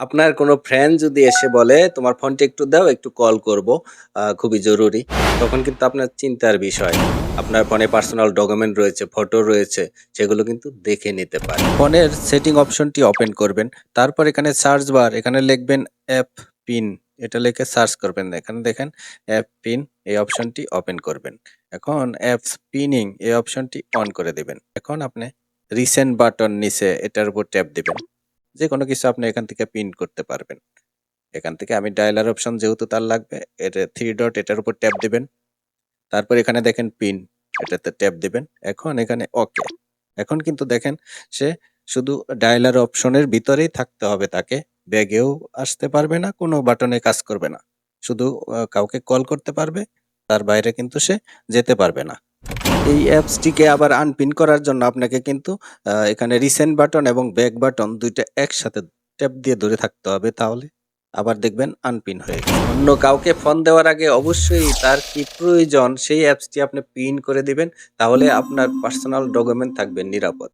আপনার কোনো ফ্রেন্ড যদি এসে বলে, তোমার ফোনটা একটু দাও, একটু কল করব খুবই জরুরি, তখন কিন্তু আপনার চিন্তার বিষয়। আপনার ফোনে পার্সোনাল ডকুমেন্ট রয়েছে ফটো রয়েছে, সেগুলো কিন্তু দেখে নিতে পারে ফোনের সেটিং অপশনটি ওপেন করবেন। তারপর এখানে সার্চ বার এখানে লিখবেন অ্যাপ পিন এটা লিখে সার্চ করবেন। এখানে দেখেন অ্যাপ পিন এই অপশনটি ওপেন করবেন। এখন অ্যাপস পিনিং এই অপশনটি অন করে দেবেন। এখন আপনি রিসেন্ট বাটন নিচে, এটার উপর ট্যাপ দিবেন। যে কোনো কিছু আপনি এখান থেকে প্রিন্ট করতে পারবেন। এখান থেকে আমি ডায়ালার অপশন যেহেতু তার লাগবে, এটা থ্রি ডট এটার উপর ট্যাপ দিবেন। তারপর এখানে দেখেন পিন এটাতে ট্যাপ দিবেন। এখন এখানে ওকে এখন কিন্তু দেখেন সে শুধু ডায়ালার অপশনের ভিতরেই থাকতে হবে তাকে। ব্যাগেও আসতে পারবে না, কোনো বাটনে কাজ করবে না। শুধু কাউকে কল করতে পারবে, তার বাইরে কিন্তু সে যেতে পারবে না। এই অ্যাপসটিকে আবার আনপিন করার জন্য আপনাকে কিন্তু এখানে রিসেন্ট বাটন এবং ব্যাক বাটন দুইটা একসাথে ট্যাপ দিয়ে ধরে থাকতে হবে তাহলে। আবার দেখবেন আনপিন হয়ে গেছে। অন্য কাউকে ফোন দেওয়ার আগে অবশ্যই তার কি প্রয়োজন সেই অ্যাপসটি আপনি পিন করে দিবেন, তাহলে আপনার পার্সোনাল ডকুমেন্ট থাকবে নিরাপদ।